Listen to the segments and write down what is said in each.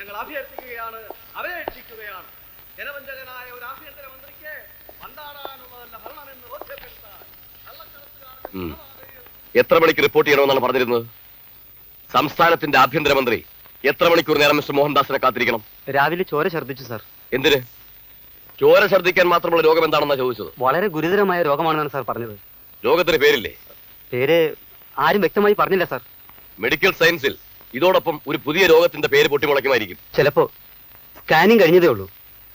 ഞങ്ങൾ അഭ്യർത്ഥിക്കുകയാണ് അപേക്ഷിക്കുകയാണ്. ജനവഞ്ചകനായ ഒരു ആഭ്യന്തരമന്ത്രിക്ക് മന്ത്രിക്ക് ഭരണമെന്ന് ബോധ്യപ്പെടുത്താൻ കള്ളക്കടത്തുകാരുടെ എത്ര മണിക്ക് റിപ്പോർട്ട് ചെയ്യണമെന്നാണ് പറഞ്ഞിരുന്നത്? സംസ്ഥാനത്തിന്റെ ആഭ്യന്തരമന്ത്രി എത്ര മണിക്കൂർ നേരം മിസ്റ്റർ മോഹൻദാസിനെ കാത്തിരിക്കണം? രാവിലെ ചോര ഛർദ്ദിച്ചു സാർ. എന്തിന്? ചോര ഛർദ്ദിക്കാൻ മാത്രമുള്ള രോഗം എന്താണെന്നാണ് ചോദിച്ചത്? വളരെ ഗുരുതരമായ രോഗമാണെന്നാണ് സാർ പറഞ്ഞത്. രോഗത്തിന് പേരില്ലേ? പേര് ആരും വ്യക്തമായി പറഞ്ഞില്ല സാർ. മെഡിക്കൽ സയൻസിൽ ഇതോടൊപ്പം ഒരു പുതിയ രോഗത്തിന്റെ പേര് പൊട്ടിമുളയ്ക്കുമായിരിക്കും ചിലപ്പോ സ്കാനിങ് കഴിഞ്ഞതേ ഉള്ളൂ.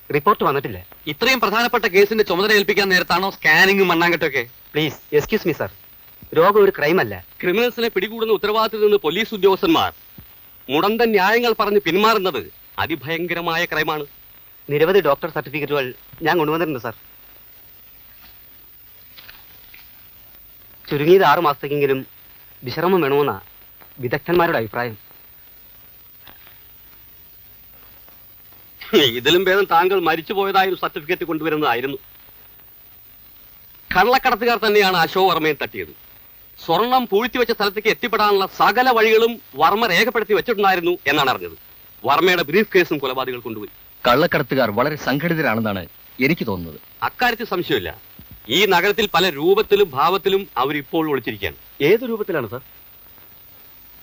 റിപ്പോർട്ട് വന്നിട്ടില്ല. ഇത്രയും പ്രധാനപ്പെട്ട കേസിന്റെ ചുമതല ഏൽപ്പിക്കാൻ നേരത്താണോ സ്കാനിങ്ങും മണ്ണാങ്കട്ടൊക്കെ? പ്ലീസ് എക്സ്ക്യൂസ് മീ സാർ രോഗം ഒരു ക്രൈം അല്ല. ക്രിമിനൽസിനെ പിടികൂടുന്ന ഉത്തരവാദിത്തത്തിൽ നിന്ന് പോലീസ് ഉദ്യോഗസ്ഥന്മാർ മുടന്ത ന്യായങ്ങൾ പറഞ്ഞ് പിന്മാറുന്നത് അതിഭയങ്കരമായ ക്രൈമാണ് നിരവധി ഡോക്ടർ സർട്ടിഫിക്കറ്റുകൾ ഞാൻ കൊണ്ടുവന്നിട്ടുണ്ട് സാർ ചുരുങ്ങിയത് ആറു മാസത്തേക്കെങ്കിലും വിശ്രമം വേണമെന്നാ വിദഗ്ധന്മാരുടെ അഭിപ്രായം. ഇതിലും ഭേദം താങ്കൾ മരിച്ചുപോയതായൊരു സർട്ടിഫിക്കറ്റ് കൊണ്ടുവരുന്നതായിരുന്നു. കള്ളക്കടത്തുകാർ തന്നെയാണ് അശോക് വർമ്മയെ തട്ടിയത്. സ്വർണം പൂഴ്ത്തിവെച്ച സ്ഥലത്തേക്ക് എത്തിപ്പെടാനുള്ള സകല വഴികളും വർമ്മ രേഖപ്പെടുത്തി വെച്ചിട്ടുണ്ടായിരുന്നു എന്നാണ് അറിഞ്ഞത്. വർമ്മയുടെ ബ്രീഫ് കേസും കൊലപാതകൾ കൊണ്ടുപോയി. കള്ളക്കടത്തുകാർ വളരെ സംഘടിതരാണെന്നാണ് എനിക്ക് തോന്നുന്നത്. അക്കാര്യത്തിൽ സംശയമില്ല. ഈ നഗരത്തിൽ പല രൂപത്തിലും ഭാവത്തിലും അവരിപ്പോൾ ഒളിച്ചിരിക്കുകയാണ്. ഏത് രൂപത്തിലാണ് സാർ?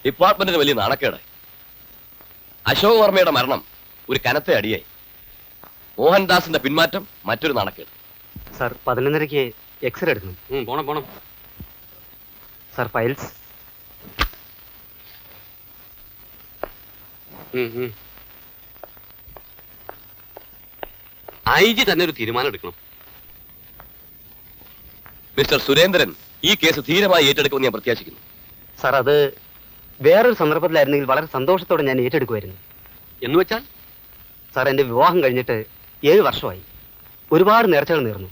ഡിപ്പാർട്ട്മെന്റിന് വലിയ നാണക്കേട് അശോക് വർമ്മയുടെ മരണം ഒരു കനത്ത അടിയായി. മോഹൻദാസിന്റെ പിന്മാറ്റം മറ്റൊരു നാണക്കേട്. സാർ പതിനൊന്നരയ്ക്ക് എക്സ്റേ എടുക്കണം. പോണം പോണം. സാർ ഫയൽസ് ഐ ജി തന്നെ ഒരു തീരുമാനം എടുക്കണം. മിസ്റ്റർ സുരേന്ദ്രൻ ഈ കേസ് ധീരമായി ഏറ്റെടുക്കുമെന്ന് ഞാൻ പ്രത്യാശിക്കുന്നു. സാർ അത് വേറൊരു സന്ദർഭത്തിലായിരുന്നെങ്കിൽ വളരെ സന്തോഷത്തോടെ ഞാൻ ഏറ്റെടുക്കുമായിരുന്നു. എന്ന് വെച്ചാൽ? സാർ എന്റെ വിവാഹം കഴിഞ്ഞിട്ട് ഏഴ് വർഷമായി. ഒരുപാട് നേർച്ചകൾ നേർന്നു.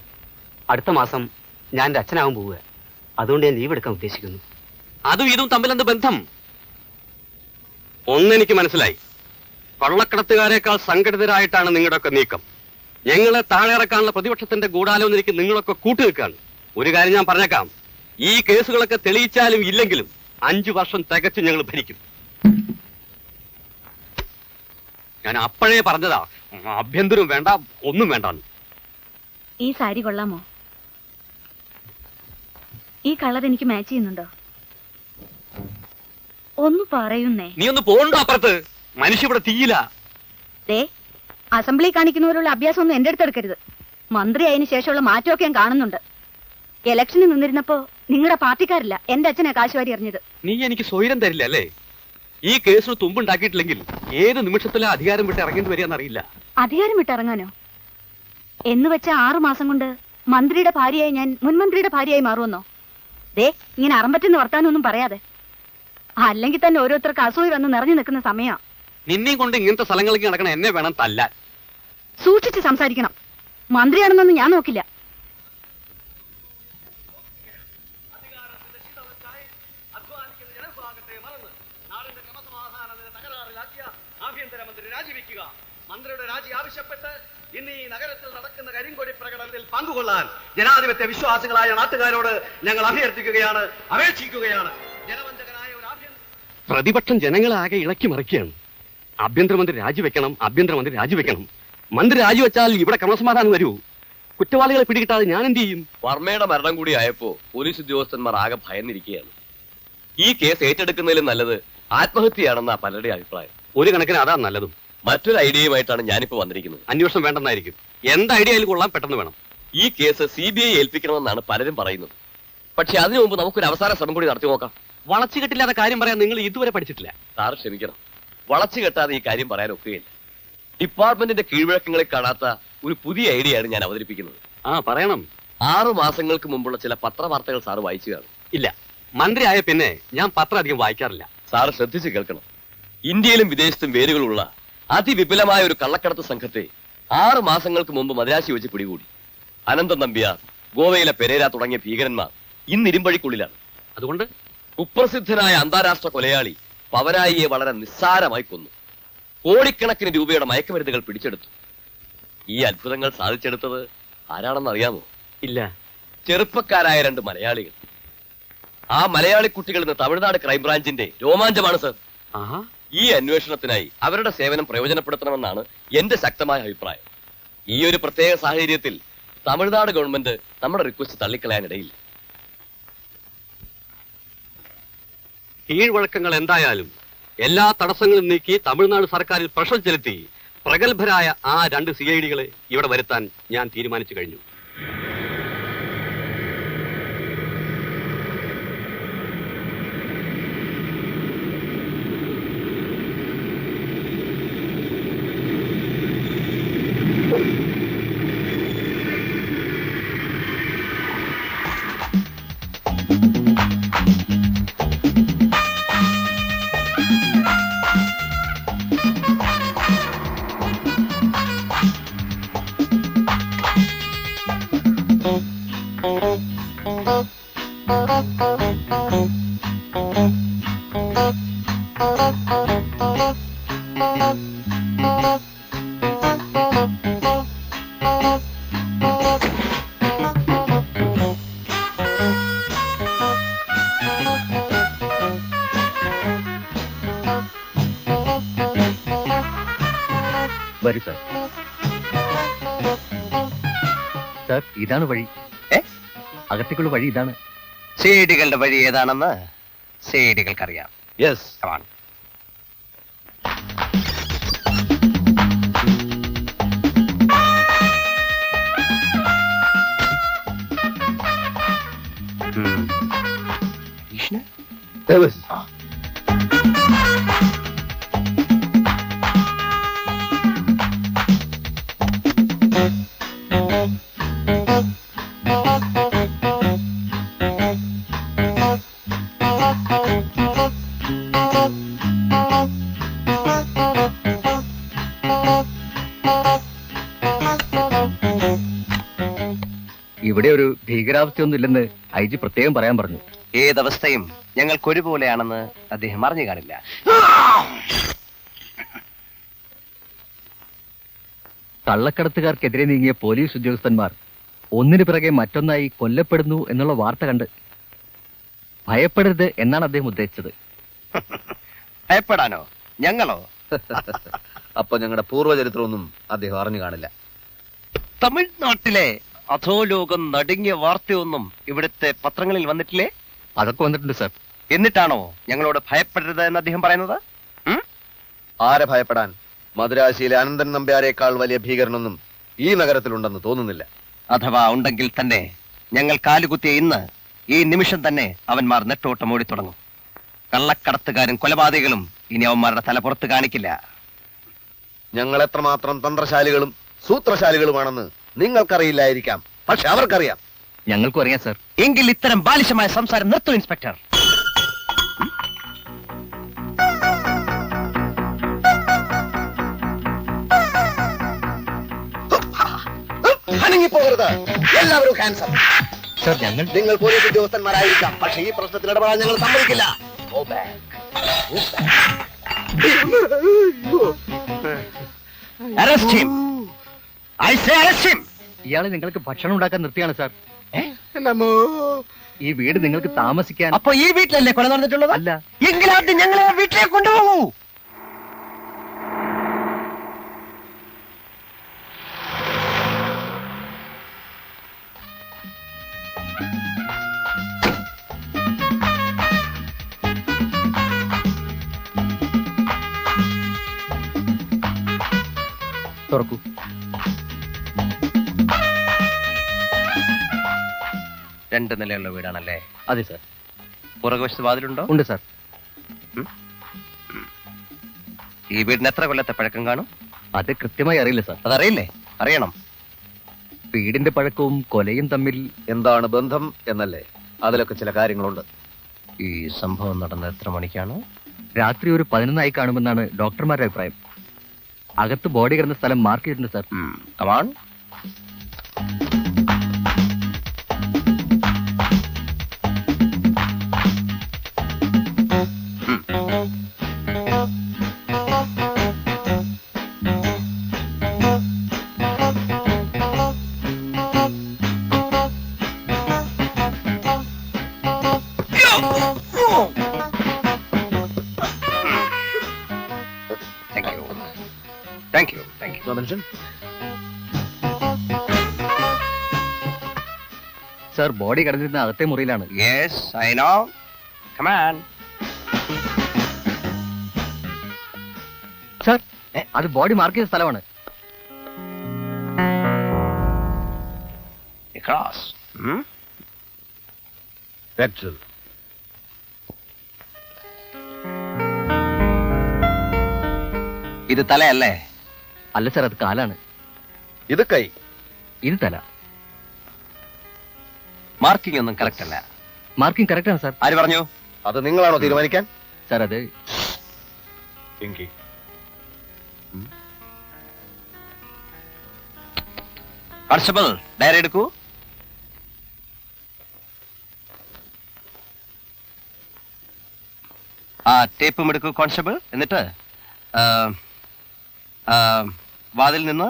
അടുത്ത മാസം ഞാൻ എന്റെ അച്ഛനാവാൻ പോവുക. അതുകൊണ്ട് ഞാൻ ലീവ് എടുക്കാൻ ഉദ്ദേശിക്കുന്നു. അതും ഇതും തമ്മിൽ എന്ത് ബന്ധം? ഒന്നെനിക്ക് മനസ്സിലായി. പള്ളക്കടത്തുകാരേക്കാൾ സംഘടിതരായിട്ടാണ് നിങ്ങളുടെയൊക്കെ നീക്കം. ഞങ്ങളെ താഴെ ഇറക്കാനുള്ള പ്രതിപക്ഷത്തിന്റെ ഗൂഢാലോചനയ്ക്ക് നിങ്ങളൊക്കെ കൂട്ടുനിൽക്കാണ് ഒരു കാര്യം ഞാൻ പറഞ്ഞേക്കാം. ഈ കേസുകളൊക്കെ തെളിയിച്ചാലും ഇല്ലെങ്കിലും അഞ്ചു വർഷം തികച്ചും ഞങ്ങൾ ഭരിക്കും. ഞാൻ അപ്പോഴേ പറഞ്ഞതാ. ആഭ്യന്തരം വേണ്ട ഒന്നും വേണ്ട ഈ സാരി കൊള്ളാമോ? ഈ കളർ എനിക്ക് മാച്ച് ചെയ്യുന്നുണ്ടോ? ഒന്ന് പറയുന്നേ. നീ ഒന്ന് പോകണ്ടോ അപ്പുറത്ത്? മനുഷ്യ ഇവിടെ തീയില്ല ദേ അസംബ്ലി കാണിക്കുന്നവരുള്ള അഭ്യാസം ഒന്നും എന്റെ അടുത്ത് എടുക്കരുത്. മന്ത്രി അതിന് ശേഷമുള്ള മാറ്റമൊക്കെ ഞാൻ കാണുന്നുണ്ട്. ഇലക്ഷന് നിന്നിരുന്നപ്പോ നിങ്ങളുടെ പാർട്ടിക്കാരില്ല എന്റെ അച്ഛനെ കാശുവാരി എറിഞ്ഞത്. നീ എനിക്ക് സ്വൈരം തരില്ല അല്ലേ? ഈ കേസിന് തുമ്പുണ്ടാക്കിയിട്ടില്ലെങ്കിൽ ഏത് നിമിഷത്തിലെ അധികാരം വിട്ട് ഇറങ്ങേണ്ടി വരികയെന്നറിയില്ല അധികാരം വിട്ടിറങ്ങാനോ എന്ന് വെച്ച ആറു മാസം കൊണ്ട് മന്ത്രിയുടെ ഭാര്യയായി ഞാൻ മുൻമന്ത്രിയുടെ ഭാര്യയായി മാറുമെന്നോ? ദേ ഇങ്ങനെ അറമ്പറ്റുന്ന വർത്താനൊന്നും പറയാതെ. അല്ലെങ്കിൽ തന്നെ ഓരോരുത്തർക്ക് അസൂയ വന്ന് നിറഞ്ഞു നിൽക്കുന്ന സമയം. നിന്നെയും കൊണ്ട് ഇങ്ങനത്തെ സ്ഥലങ്ങളിലേക്ക് നടക്കണം എന്നെ വേണം തല്ലാൻ. സൂക്ഷിച്ച് സംസാരിക്കണം. മന്ത്രിയാണെന്നൊന്നും ഞാൻ നോക്കില്ല. നില തകരാറിലാക്കിയ ആഭ്യന്തരമന്ത്രി രാജിവെക്കുക. മന്ത്രിയുടെ രാജി ആവശ്യപ്പെട്ട് ഇന്ന് ഈ നഗരത്തിൽ നടക്കുന്ന കരിങ്കൊടി പ്രകടനത്തിൽ പങ്കുകൊള്ളാൻ ജനാധിപത്യ വിശ്വാസികളായ നാട്ടുകാരോട് ഞങ്ങൾ അഭ്യർത്ഥിക്കുകയാണ് അപേക്ഷിക്കുകയാണ്. ജനവഞ്ചകനായ ഒരു ആഭ്യന്തര പ്രതിപക്ഷം ജനങ്ങളാകെ ആകെ ഇളക്കി മറിക്കുകയാണ്. ആഭ്യന്തരമന്ത്രി രാജിവെക്കണം ആഭ്യന്തരമന്ത്രി രാജിവെക്കണം മന്ത്രി രാജിവെച്ചാൽ ഇവിടെ ക്രമസമാധാനം വരൂ. കുറ്റവാളികളെ പിടികിട്ടാതെ ഞാൻ എന്ത് ചെയ്യും? വർമ്മയുടെ മരണം കൂടി ആയപ്പോ പോലീസ് ഉദ്യോഗസ്ഥന്മാർ ആകെ ഭയന്നിരിക്കുകയാണ്. ഈ കേസ് ഏറ്റെടുക്കുന്നതിലും നല്ലത് ആത്മഹത്യയാണെന്നാ പലരുടെ അഭിപ്രായം. ഒരു കണക്കിന് അതാ നല്ലതും. മറ്റൊരു ഐഡിയയുമായിട്ടാണ് ഞാനിപ്പോ വന്നിരിക്കുന്നത്. അന്വേഷണം വേണ്ടെന്നായിരിക്കും. എന്ത് ഐഡിയ അതിൽ കൊള്ളാൻ പെട്ടെന്ന് വേണം. ഈ കേസ് സി ബി ഐ ഏൽപ്പിക്കണമെന്നാണ് പലരും പറയുന്നത്. പക്ഷെ അതിനു മുമ്പ് നമുക്കൊരു അവസാന ശ്രമം കൂടി നടത്തി നോക്കാം. വളച്ചുകെട്ടില്ലാത്ത കാര്യം പറയാൻ നിങ്ങൾ ഇതുവരെ പഠിച്ചിട്ടില്ല. സാർ ക്ഷമിക്കണം. വളച്ചു കെട്ടാതെ ഈ കാര്യം പറയാൻ ഒക്കുകയില്ല. ഡിപ്പാർട്ട്മെന്റിന്റെ കീഴ്വഴക്കങ്ങളെ കാണാത്ത ഒരു പുതിയ ഐഡിയയാണ് ഞാൻ അവതരിപ്പിക്കുന്നത്. ആ പറയണം. ആറു മാസങ്ങൾക്ക് മുമ്പുള്ള ചില പത്രവാർത്തകൾ സാർ വായിച്ചു കാണും ഇല്ല. മന്ത്രി ആയ പിന്നെ ഞാൻ പത്രം അധികം വായിക്കാറില്ല. സാർ ശ്രദ്ധിച്ച് കേൾക്കണം. ഇന്ത്യയിലും വിദേശത്തും വേരുകളുള്ള അതിവിപുലമായ ഒരു കള്ളക്കടത്ത് സംഘത്തെ ആറ് മാസങ്ങൾക്ക് മുമ്പ് മദ്രാശി വെച്ച് പിടികൂടി. അനന്തൻ നമ്പ്യാർ ഗോവയിലെ പെരേര തുടങ്ങിയ ഭീകരന്മാർ ഇന്ന് ഇരുമ്പഴിക്കുള്ളിലാണ്. അതുകൊണ്ട്? കുപ്രസിദ്ധനായ അന്താരാഷ്ട്ര കൊലയാളി പവരായിയെ വളരെ നിസ്സാരമായി കൊന്നു. കോടിക്കണക്കിന് രൂപയുടെ മയക്കുമരുന്നുകൾ പിടിച്ചെടുത്തു. ഈ അത്ഭുതങ്ങൾ സാധിച്ചെടുത്തത് ആരാണെന്ന് അറിയാമോ ഇല്ല. ചെറുപ്പക്കാരായ രണ്ട് മലയാളികൾ. ആ മലയാളി കുട്ടികൾ ഇന്ന് തമിഴ്നാട് ക്രൈംബ്രാഞ്ചിന്റെ രോമാഞ്ചമാണ് സർ. ഈ അന്വേഷണത്തിനായി അവരുടെ സേവനം പ്രയോജനപ്പെടുത്തണമെന്നാണ് എന്റെ ശക്തമായ അഭിപ്രായം. ഈ ഒരു പ്രത്യേക സാഹചര്യത്തിൽ തമിഴ്നാട് ഗവൺമെന്റ് നമ്മുടെ റിക്വസ്റ്റ് തള്ളിക്കളയാനിടയില്ല കീഴ്വഴക്കങ്ങൾ എന്തായാലും എല്ലാ തടസ്സങ്ങളും നീക്കി തമിഴ്നാട് സർക്കാരിൽ പ്രഷർ ചെലുത്തി പ്രഗത്ഭരായ ആ രണ്ട് സി ഐ ഡികളെ ഇവിടെ വരുത്താൻ ഞാൻ തീരുമാനിച്ചു കഴിഞ്ഞു. വരൂ സാർ സാർ ഇതാണ് വഴി. ഏ? അകത്തേക്കുള്ള വഴി ഇതാണ്. സേഡികളുടെ വഴി ഏതാണെന്ന് സേഡികൾക്കറിയാം. യെസ് കമാൺ ഇവിടെ ഭീകരാവസ്ഥയൊന്നും ഇല്ലെന്ന് ഐ ജി പ്രത്യേകം പറയാൻ പറഞ്ഞു. ഏതവസ്ഥയും ഞങ്ങൾക്കൊരുപോലെയാണെന്ന് അദ്ദേഹം അറിഞ്ഞു കാണില്ല. കള്ളക്കടത്തുകാർക്കെതിരെ നീങ്ങിയ പോലീസ് ഉദ്യോഗസ്ഥന്മാർ ഒന്നിനു പിറകെ മറ്റൊന്നായി കൊല്ലപ്പെടുന്നു എന്നുള്ള വാർത്ത കണ്ട് ഭയപ്പെടരുത് എന്നാണ് അദ്ദേഹം ഉദ്ദേശിച്ചത്. ഭയപ്പെടാനോ? ഞങ്ങളോ? അപ്പൊ ഞങ്ങളുടെ പൂർവചരിത്രമൊന്നും അദ്ദേഹം അറിഞ്ഞു കാണില്ല. തമിഴ്നാട്ടിലെ അധോലോകം നടുങ്ങിയ വാർത്തയൊന്നും ഇവിടുത്തെ പത്രങ്ങളിൽ വന്നിട്ടില്ലേ? അതൊക്കെ വന്നിട്ടുണ്ട് സാർ. എന്നിട്ടാണോ ഞങ്ങളോട് ഭയപ്പെടരുത് എന്ന് അദ്ദേഹം പറയുന്നത്? ആരെ ഭയപ്പെടാൻ? മദ്രാശിയിലെ അനന്തൻ നമ്പ്യാരേക്കാൾ വലിയ ഭീകരനൊന്നും ഈ നഗരത്തിലുണ്ടെന്ന് തോന്നുന്നില്ല. അഥവാ ഉണ്ടെങ്കിൽ തന്നെ ഞങ്ങൾ കാലുകുത്തിയ ഇന്ന് ഈ നിമിഷം തന്നെ അവന്മാർ നെട്ടോട്ടം ഓടി തുടങ്ങും. കള്ളക്കടത്തുകാരും കൊലപാതകളും ഇനി അവന്മാരുടെ തല പുറത്ത് കാണിക്കില്ല. ഞങ്ങൾ എത്രമാത്രം തന്ത്രശാലികളും സൂത്രശാലികളുമാണെന്ന് നിങ്ങൾക്കറിയില്ലായിരിക്കാം. പക്ഷെ അവർക്കറിയാം. ഞങ്ങൾക്കും അറിയാം സാർ. എങ്കിൽ ഇത്തരം ബാലിശമായ സംസാരം നിർത്തും ഇൻസ്പെക്ടർ. അനങ്ങിപ്പോകരുത്. എല്ലാവരും ഹാൻസം സർ ഞങ്ങൾ നിങ്ങൾ പോലീസ് ഉദ്യോഗസ്ഥന്മാരായിരിക്കാം. പക്ഷെ ഈ പ്രശ്നത്തിൽ ഇടപെടാൻ ഞങ്ങൾ സമ്മതിക്കില്ല. Arrest him I say arrest him ഇയാളെ നിങ്ങൾക്ക് ഭക്ഷണം ഉണ്ടാക്കാൻ നിർത്തിയാണ് സാർ ഈ വീട് നിങ്ങൾക്ക് താമസിക്കാൻ അപ്പൊ ഈ വീട്ടിലല്ലേ കൊല നടന്നിട്ടുള്ളത്? അല്ല. എങ്കിലാദ്യം ഞങ്ങളെ വീട്ടിലേക്ക് കൊണ്ടുപോകൂ. തുറക്കൂ. രണ്ട് നിലയുള്ള വീടാണല്ലേ? അതെ സാർ പുറകുവശത്ത് വാതിലുണ്ടോ? ഉണ്ട് സാർ ഈ വീടിന് എത്ര കൊല്ലത്തെ പഴക്കം കാണും? അത് കൃത്യമായി അറിയില്ല സാർ അതറിയില്ലേ? അറിയണം. വീടിന്റെ പഴക്കവും കൊലയും തമ്മിൽ എന്താണ് ബന്ധം എന്നല്ലേ? അതിലൊക്കെ ചില കാര്യങ്ങളുണ്ട്. ഈ സംഭവം നടന്നത് എത്ര മണിക്കാണ്? രാത്രി ഒരു പതിനൊന്നായി കാണുമെന്നാണ് ഡോക്ടർമാരുടെ അഭിപ്രായം. അകത്ത് ബോഡി കിടന്ന സ്ഥലം മാർക്ക് ചെയ്തിട്ടുണ്ട് സാർ കമാൺ സർ ബോഡി കിടന്നിരുന്ന അകത്തെ മുറിയിലാണ്. Yes I know come on sir അത് ബോഡി മാർക്ക് ചെയ്ത സ്ഥലമാണ്. Cross Petrol. ഇത് തലയല്ലേ? അല്ല സാർ അത് കാലാണ്. ഇത് കൈ. ഇത് തല. മാർക്കിംഗ് ഒന്നും കറക്റ്റ് അല്ല. മാർക്കിംഗ് കറക്റ്റ് ആണ് സാർ ആര് പറഞ്ഞു? അത് നിങ്ങളാണോ തീരുമാനിക്കാൻ? സാർ അത് എങ്കിൽ കോൺസ്റ്റബിൾ ഡയറി എടുക്കൂ. ആ ടേപ്പും എടുക്കൂ കോൺസ്റ്റബിൾ എന്നിട്ട് വാതിൽ നിന്ന്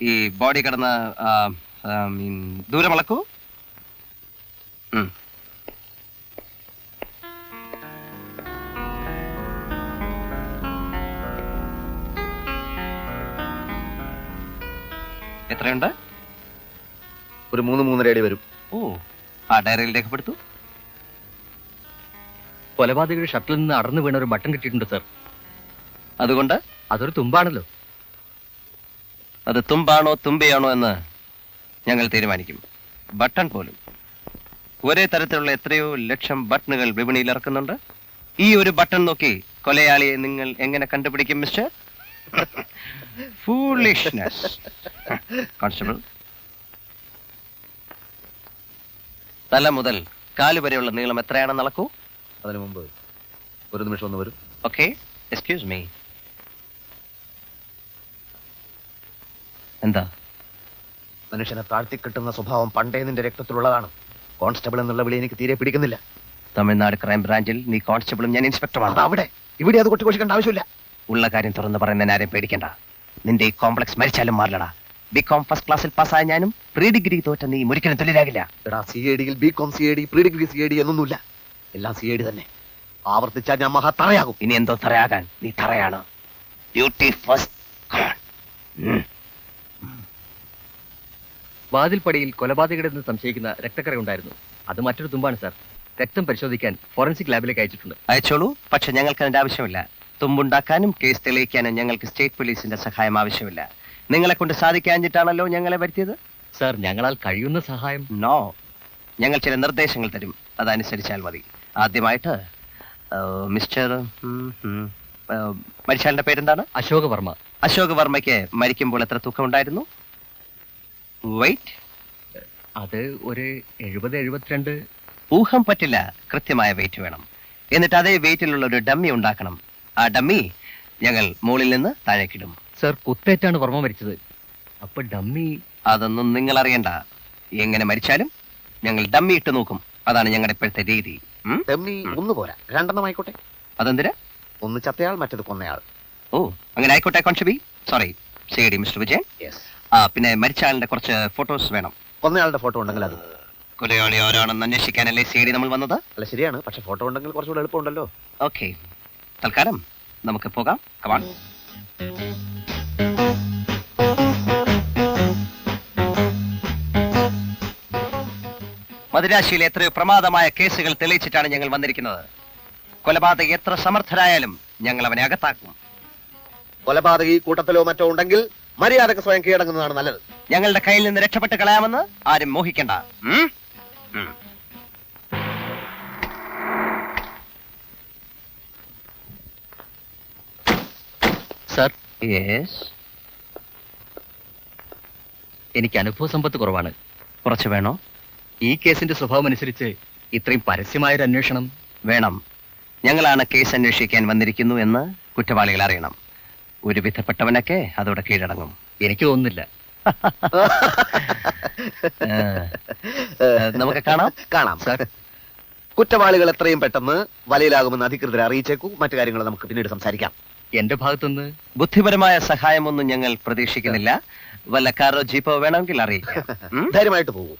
ഈ ബോഡി കടന്ന് ആ, ആ, മീൻ ദൂരം അളക്കൂ. എത്രയുണ്ട്? ഒരു മൂന്ന് മൂന്നര അടി വരും. ഓ ആ ഡയറിയിൽ രേഖപ്പെടുത്തു. കൊലപാതകയുടെ ഷട്ടിൽ നിന്ന് അടർന്നു വീണ ഒരു ബട്ടൺ കിട്ടിയിട്ടുണ്ട് സർ. അതുകൊണ്ട്? അതൊരു തുമ്പാണല്ലോ. അത് തുമ്പാണോ തുമ്പയാണോ എന്ന് ഞങ്ങൾ തീരുമാനിക്കും. ബട്ടൺ പോലും. ഒരേ തരത്തിലുള്ള എത്രയോ ലക്ഷം ബട്ടണുകൾ വിപണിയിൽ ഇറക്കുന്നുണ്ട്. ഈ ഒരു ബട്ടൺ നോക്കി കൊലയാളിയെ നിങ്ങൾ എങ്ങനെ കണ്ടുപിടിക്കും മിസ്റ്റർ? ഫൂളിഷ്നെസ് കോൺസ്റ്റബിൾ തല മുതൽ കാൽ വരെയുള്ള നീളം എത്രയാണെന്ന് അളക്കൂ അതിനു മുമ്പ് ഒരു നിമിഷം ഒന്ന് വരും. ഓക്കെ എക്സ്ക്യൂസ് മീ എന്താ? മനുഷ്യനെ താഴ്ത്തി കിട്ടുന്ന സ്വഭാവം പണ്ടേ നിന്റെ രക്തത്തിലുള്ളതാണ്. കോൺസ്റ്റബിൾ എന്നുള്ള വിളി എനിക്ക് തീരെ പിടിക്കുന്നില്ല. തമിഴ്നാട് ക്രൈം ബ്രാഞ്ചിൽ നീ കോൺസ്റ്റബിളും ഞാൻ ഇൻസ്പെക്ടറുമാണ്. അവിടെ. ഇവിടെ അത് കൊട്ടിഘോഷിക്കേണ്ട ആവശ്യമില്ല. ഉള്ള കാര്യം തുറന്ന് പറയുന്ന ആരെയും പേടിക്കണ്ട. നിന്റെ ഈ കോംപ്ലക്സ് മരിച്ചാലും മാറില്ലടാ. ബി കോം ഫസ്റ്റ് ക്ലാസ്സിൽ പാസ്സായ ഞാനും പ്രീ ഡിഗ്രി തോറ്റ നീ ഒരിക്കലും തൊഴിലാകില്ല. എടാ സി എ ഡിയിൽ B com C A D pre degree C A D എന്നൊന്നുമില്ല. എല്ലാം സി എ ഡി തന്നെ. ആവർത്തിച്ചാൽ ഞാൻ മഹാ തറയാകും. ഇനി എന്തോ തറയാകാൻ നീ തറയാണ്. ഡ്യൂട്ടി ഫസ്റ്റ് വാതിൽപ്പടിയിൽ കൊലപാതകയുടെ നിന്ന് സംശയിക്കുന്ന രക്തക്കറ ഉണ്ടായിരുന്നു. അത് മറ്റൊരു തുമ്പാണ് സാർ. രക്തം പരിശോധിക്കാൻ ഫോറൻസിക് ലാബിലേക്ക് അയച്ചിട്ടുണ്ട്. അയച്ചോളൂ. പക്ഷെ ഞങ്ങൾക്ക് അതിന്റെ ആവശ്യമില്ല. തുമ്പുണ്ടാക്കാനും കേസ് തെളിയിക്കാനും ഞങ്ങൾക്ക് സ്റ്റേറ്റ് പോലീസിന്റെ സഹായം ആവശ്യമില്ല. നിങ്ങളെ കൊണ്ട് സാധിക്കാഞ്ഞിട്ടാണല്ലോ ഞങ്ങളെ വരുത്തിയത്? സാർ ഞങ്ങളാൽ കഴിയുന്ന സഹായം. നോ. ഞങ്ങൾ ചില നിർദ്ദേശങ്ങൾ തരും. അതനുസരിച്ചാൽ മതി. ആദ്യമായിട്ട് മിസ്റ്റർ മരിച്ചാലിന്റെ പേരെന്താണ്? അശോക് വർമ്മ. അശോക് വർമ്മയ്ക്ക് മരിക്കുമ്പോൾ എത്ര തൂക്കം ഉണ്ടായിരുന്നു വെയിറ്റ് അത് ഒരു എഴുപത് എഴുപത്തിരണ്ട്. ഊഹം പറ്റില്ല. കൃത്യമായ വെയിറ്റ് വേണം. എന്നിട്ട് അതേ വെയിറ്റിലുള്ള ഒരു ഡമ്മി ഉണ്ടാക്കണം. ആ ഡമ്മി ഞങ്ങൾ മുകളിൽ നിന്ന് താഴേക്കിടും. സർ കുത്തേറ്റാണ് വർമ്മ മരിച്ചത്. അപ്പൊ ഡമ്മി അതൊന്നും നിങ്ങൾ അറിയണ്ട. എങ്ങനെ മരിച്ചാലും ഞങ്ങൾ ഡമ്മി ഇട്ട് നോക്കും. അതാണ് ഞങ്ങളുടെ ഇപ്പോഴത്തെ രീതി. ഉം? ഡമ്മി ഒന്ന് പോരാ. രണ്ടെണ്ണം ആയിക്കോട്ടെ. അതെന്തിനാ? ഒന്ന് ചത്തയാൾ മറ്റത് കൊന്നയാൾ. ഓ അങ്ങനെ ആയിക്കോട്ടെ കോൺഷബി sorry C D mister Vijayan. Yes ആ പിന്നെ മരിച്ച ആളിന്റെ കുറച്ച് ഫോട്ടോസ് വേണം. കൊന്നയാളുടെ ഫോട്ടോ ഉണ്ടെങ്കിൽ അത്. കൊലയാളി ആരാണെന്ന് അന്വേഷിക്കാനല്ലേ സി ഡി നമ്മൾ വന്നത്? അല്ല ശരിയാണ്. പക്ഷെ ഫോട്ടോ ഉണ്ടെങ്കിൽ കുറച്ചുകൂടെ എളുപ്പമുണ്ടല്ലോ. ഓക്കെ. തൽക്കാലം നമുക്ക് പോകാം. കമാൺ മദിരാശിയിലെ എത്രയോ പ്രമാദമായ കേസുകൾ തെളിയിച്ചിട്ടാണ് ഞങ്ങൾ വന്നിരിക്കുന്നത്. കൊലപാതകി എത്ര സമർത്ഥരായാലും ഞങ്ങൾ അവനെ അകത്താക്കും. കൊലപാതകി കൂട്ടത്തിലോ മറ്റോ ഉണ്ടെങ്കിൽ മര്യാദയ്ക്ക് സ്വയം കീഴടങ്ങുന്നതാണ് നല്ലത്. ഞങ്ങളുടെ കയ്യിൽ നിന്ന് രക്ഷപ്പെട്ട് കളയാമെന്ന് ആരും മോഹിക്കണ്ട. ഉം? ഉം. സർ? യെസ്. എനിക്ക് അനുഭവ സമ്പത്ത് കുറവാണ്. കുറച്ച് വേണോ? ഈ കേസിന്റെ സ്വഭാവം അനുസരിച്ച് ഇത്രയും പരസ്യമായൊരു അന്വേഷണം വേണം. ഞങ്ങളാണ് കേസ് അന്വേഷിക്കാൻ വന്നിരിക്കുന്നു എന്ന് കുറ്റവാളികൾ അറിയണം. ഒരു വിധപ്പെട്ടവനൊക്കെ അതോടെ കീഴടങ്ങും. എനിക്ക് തോന്നുന്നില്ല. നമുക്ക് കാണാം. കാണാം. സാർ. കുറ്റവാളികൾ എത്രയും പെട്ടെന്ന് വലയിലാകുമെന്ന് അധികൃതരെ അറിയിച്ചേക്കൂ. മറ്റു കാര്യങ്ങൾ നമുക്ക് പിന്നീട് സംസാരിക്കാം. എന്റെ ഭാഗത്തുനിന്ന് ബുദ്ധിപരമായ സഹായമൊന്നും ഞങ്ങൾ പ്രതീക്ഷിക്കുന്നില്ല. വല്ല കാറോ ജീപ്പോ വേണമെങ്കിൽ അറിയിക്കാം. ധൈര്യമായിട്ട്. പോകൂ.